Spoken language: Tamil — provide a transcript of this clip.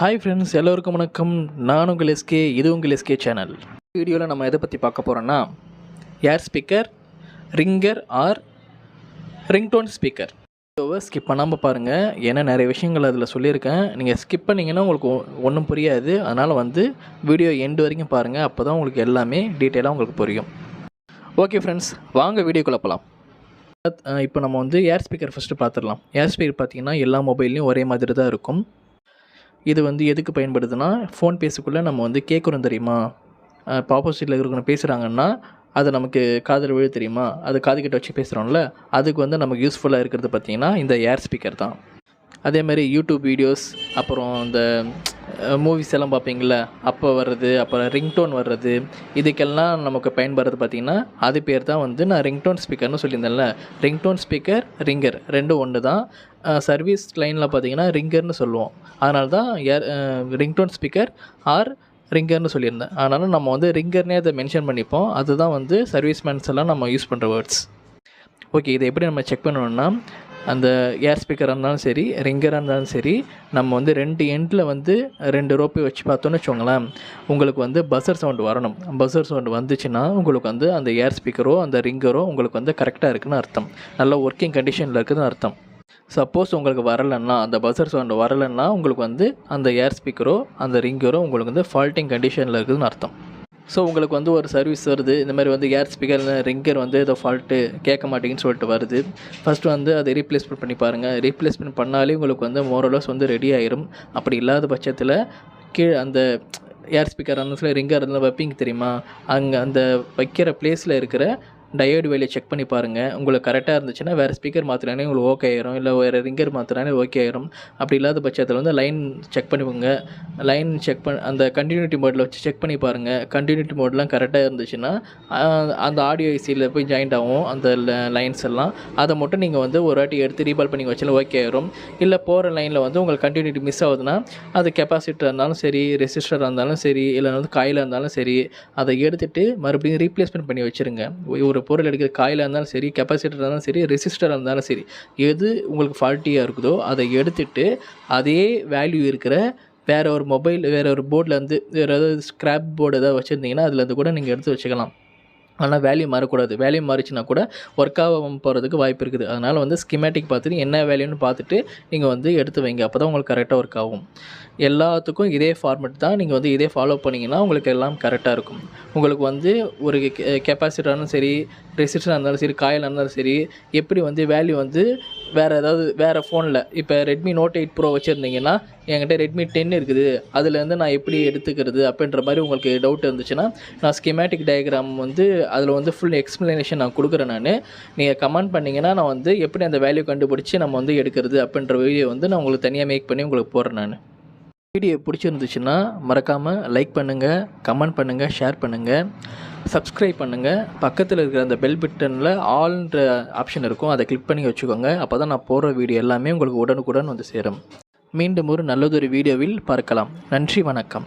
ஹாய் ஃப்ரெண்ட்ஸ் எல்லோருக்கும் வணக்கம். நான் உங்கள் எஸ்கே இது உங்கள் எஸ்கே சேனல். வீடியோவில் நம்ம எதை பற்றி பார்க்க போகிறோன்னா air speaker ringer or ringtone speaker. வீடியோவை ஸ்கிப் பண்ணாமல் பாருங்கள் ஏன்னா நிறைய விஷயங்கள் அதில் சொல்லியிருக்கேன். நீங்கள் ஸ்கிப் பண்ணிங்கன்னா உங்களுக்கு ஒன்றும் புரியாது. அதனால் வந்து வீடியோ எண்டு வரைக்கும் பாருங்கள் அப்போ தான் உங்களுக்கு எல்லாமே டீட்டெயிலாக உங்களுக்கு புரியும். ஓகே ஃப்ரெண்ட்ஸ் வாங்க வீடியோக்குள்ளே போகலாம் இப்போ நம்ம வந்து ஏர் ஸ்பீக்கர் ஃபஸ்ட்டு பார்த்துடலாம். ஏர் ஸ்பீக்கர் பார்த்தீங்கன்னா எல்லா மொபைல்லையும் ஒரே மாதிரி தான் இருக்கும். இது வந்து எதுக்கு பயன்படுதுன்னா ஃபோன் பேசுக்குள்ளே நம்ம வந்து கேட்குறோம் தெரியுமா? இப்போ ஆப்போசிட்டில் இருக்கிறவங்க பேசுகிறாங்கன்னா அது நமக்கு காதில் விழு தெரியுமா? அது காது கிட்ட வச்சு பேசுகிறோம்ல அதுக்கு வந்து நமக்கு யூஸ்ஃபுல்லாக இருக்கிறது பார்த்திங்கன்னா இந்த ஏர் ஸ்பீக்கர் தான். அதே மாதிரி யூடியூப் வீடியோஸ் அப்புறம் இந்த மூவிஸ் எல்லாம் பார்ப்பீங்கள அப்போ வர்றது அப்புறம் ரிங்டோன் வர்றது இதுக்கெல்லாம் நமக்கு பயன்படுறது பார்த்திங்கன்னா அது பேர் தான் வந்து நான் ரிங்டோன் ஸ்பீக்கர்னு சொல்லியிருந்தேன்ல. ரிங்டோன் ஸ்பீக்கர் ரிங்கர் ரெண்டும் ஒன்று தான். சர்வீஸ் லைனில் பார்த்தீங்கன்னா ரிங்கர்னு சொல்லுவோம். அதனால தான் ஏர் ரிங்டோன் ஸ்பீக்கர் ஆர் ரிங்கர்னு சொல்லியிருந்தேன். அதனால் நம்ம வந்து ரிங்கர்னே அதை மென்ஷன் பண்ணிப்போம். அதுதான் வந்து சர்வீஸ்மேன்ஸ் எல்லாம் நம்ம யூஸ் பண்ணுற வேர்ட்ஸ் ஓகே இதை எப்படி நம்ம செக் பண்ணணும்னா அந்த ஏர் ஸ்பீக்கராக இருந்தாலும் சரி ரிங்கராக இருந்தாலும் சரி நம்ம வந்து ரெண்டு எண்டில் வந்து ரெண்டு ரோப்பை வச்சு பார்த்தோன்னு வச்சுக்கோங்களேன். உங்களுக்கு வந்து பஸ்ஸர் சவுண்டு வரணும். பஸ்ஸர் சவுண்டு வந்துச்சுன்னா உங்களுக்கு வந்து அந்த ஏர் ஸ்பீக்கரோ அந்த ரிங்கரோ உங்களுக்கு வந்து கரெக்டாக இருக்குதுன்னு அர்த்தம். நல்ல ஒர்க்கிங் கண்டிஷனில் இருக்குதுன்னு அர்த்தம். சப்போஸ் உங்களுக்கு வரலைன்னா அந்த பஸ்ஸர் சவுண்டு வரலைன்னா உங்களுக்கு வந்து அந்த ஏர் ஸ்பீக்கரோ அந்த ரிங்கரோ உங்களுக்கு வந்து ஃபால்ட்டிங் கண்டிஷனில் இருக்குதுன்னு அர்த்தம். ஸோ உங்களுக்கு வந்து ஒரு சர்வீஸ் வருது. இந்த மாதிரி வந்து ஏர் ஸ்பீக்கர் ரிங்கர் வந்து ஏதோ ஃபால்ட்டு கேட்க மாட்டேங்குன்னு சொல்லிட்டு வருது. ஃபஸ்ட்டு வந்து அதை ரீப்ளேஸ்மெண்ட் பண்ணி பாருங்கள் ரீப்ளேஸ்மெண்ட் பண்ணாலே உங்களுக்கு வந்து மோரலோஸ் வந்து ரெடி ஆயிரும். அப்படி இல்லாத பட்சத்தில் கீழே அந்த ஏர் ஸ்பீக்கர் அந்த ரிங்கர் இருந்தால் வைப்பீங்க தெரியுமா? அங்கே அந்த வைக்கிற பிளேஸில் இருக்கிற டயோடு வேலையை செக் பண்ணி பாருங்கள் உங்களுக்கு கரெக்டாக இருந்துச்சுன்னா வேறு ஸ்பீக்கர் மாற்றினாலே உங்களுக்கு ஓகே ஆயிரும். இல்லை வேறு ரிங்கர் மாற்றினாலே ஓகே ஆயிரும். அப்படி இல்லாத பட்சத்தில் வந்து லைன் செக் பண்ணிக்கோங்க. லைன் செக் பண்ண அந்த கண்டினியூட்டி மோடில் வச்சு செக் பண்ணி பாருங்கள் கண்டினியூட்டி மோட்லாம் கரெக்டாக இருந்துச்சுன்னா அந்த ஆடியோ ஐசியில் போய் ஜாயிண்ட் ஆகும். அந்த லைன்ஸ் எல்லாம். அதை மட்டும் நீங்கள் வந்து ஒரு வாட்டி எடுத்து ரீபால் பண்ணி வச்சாலும் ஓகே ஆயிரும். இல்லை போகிற லைனில் வந்து உங்களுக்கு கண்டினியூட்டி மிஸ் ஆகுதுன்னா அது கெப்பாசிட்டர் இருந்தாலும் சரி ரெசிஸ்டராக இருந்தாலும் சரி இல்லை வந்து காயில் இருந்தாலும் சரி அதை எடுத்துகிட்டு மறுபடியும் ரீப்ளேஸ்மெண்ட் பண்ணி வச்சுருங்க. ஒரு ஒரு பொருள் எடுக்கிற காயிலாக இருந்தாலும் சரி கெப்பாசிட்டராக இருந்தாலும் சரி ரெசிஸ்டராக இருந்தாலும் சரி எது உங்களுக்கு ஃபால்ட்டியாக இருக்குதோ அதை எடுத்துகிட்டு அதே வேல்யூ இருக்கிற வேறு ஒரு மொபைல் வேறு ஒரு போர்டில் வந்து வேறு ஏதாவது ஸ்க்ராப் போர்டு ஏதாவது வச்சுருந்தீங்கன்னா அதில் இருந்து கூட நீங்கள் எடுத்து வச்சுக்கலாம். ஆனால் வேல்யூ மாறக்கூடாது. வேல்யூ மாறிச்சுன்னா கூட ஒர்க் ஆக போகிறதுக்கு வாய்ப்பு இருக்குது. அதனால் வந்து ஸ்கிமேட்டிக் பார்த்துட்டு என்ன வேல்யூன்னு பார்த்துட்டு நீங்கள் வந்து எடுத்து வைங்க. அப்போ தான் உங்களுக்கு கரெக்டாக ஒர்க் ஆகும். எல்லாத்துக்கும் இதே ஃபார்மெட் தான் நீங்கள் வந்து இதே ஃபாலோ பண்ணிங்கன்னா உங்களுக்கு எல்லாம் கரெக்டாக இருக்கும். உங்களுக்கு வந்து ஒரு கெப்பாசிட்டராலும் சரி ரெசிஸ்டராக இருந்தாலும் சரி காயிலாக இருந்தாலும் சரி எப்படி வந்து வேல்யூ வந்து வேறு ஏதாவது வேறு ஃபோனில் இப்போ ரெட்மி நோட் எயிட் ப்ரோ வச்சுருந்தீங்கன்னா என்கிட்ட ரெட்மி டென் இருக்குது. அதுலேருந்து நான் எப்படி எடுத்துக்கிறது அப்படின்ற மாதிரி உங்களுக்கு டவுட் இருந்துச்சுன்னா நான் ஸ்கிமேட்டிக் டயக்ராம் வந்து அதில் வந்து ஃபுல் எக்ஸ்ப்ளனேஷன் நான் கொடுக்குறேன் நான். நீங்கள் கமெண்ட் பண்ணிங்கன்னா நான் வந்து எப்படி அந்த வேல்யூ கண்டுபிடிச்சி நம்ம வந்து எடுக்கிறது அப்படின்ற வீடியோ வந்து நான் உங்களுக்கு தனியாக மேக் பண்ணி உங்களுக்கு போடுறேன் நான். வீடியோ பிடிச்சிருந்துச்சுன்னா மறக்காமல் லைக் பண்ணுங்கள் கமெண்ட் பண்ணுங்கள் ஷேர் பண்ணுங்கள் சப்ஸ்கிரைப் பண்ணுங்கள் பக்கத்தில் இருக்கிற அந்த பெல் பட்டனில் ஆல்ன்ற ஆப்ஷன் இருக்கும். அதை கிளிக் பண்ணி வச்சுக்கோங்க. அப்போ தான் நான் போடுற வீடியோ எல்லாமே உங்களுக்கு உடனுக்குடன் வந்து சேரும். மீண்டும் ஒரு நல்லதொரு வீடியோவில் பார்க்கலாம். நன்றி வணக்கம்.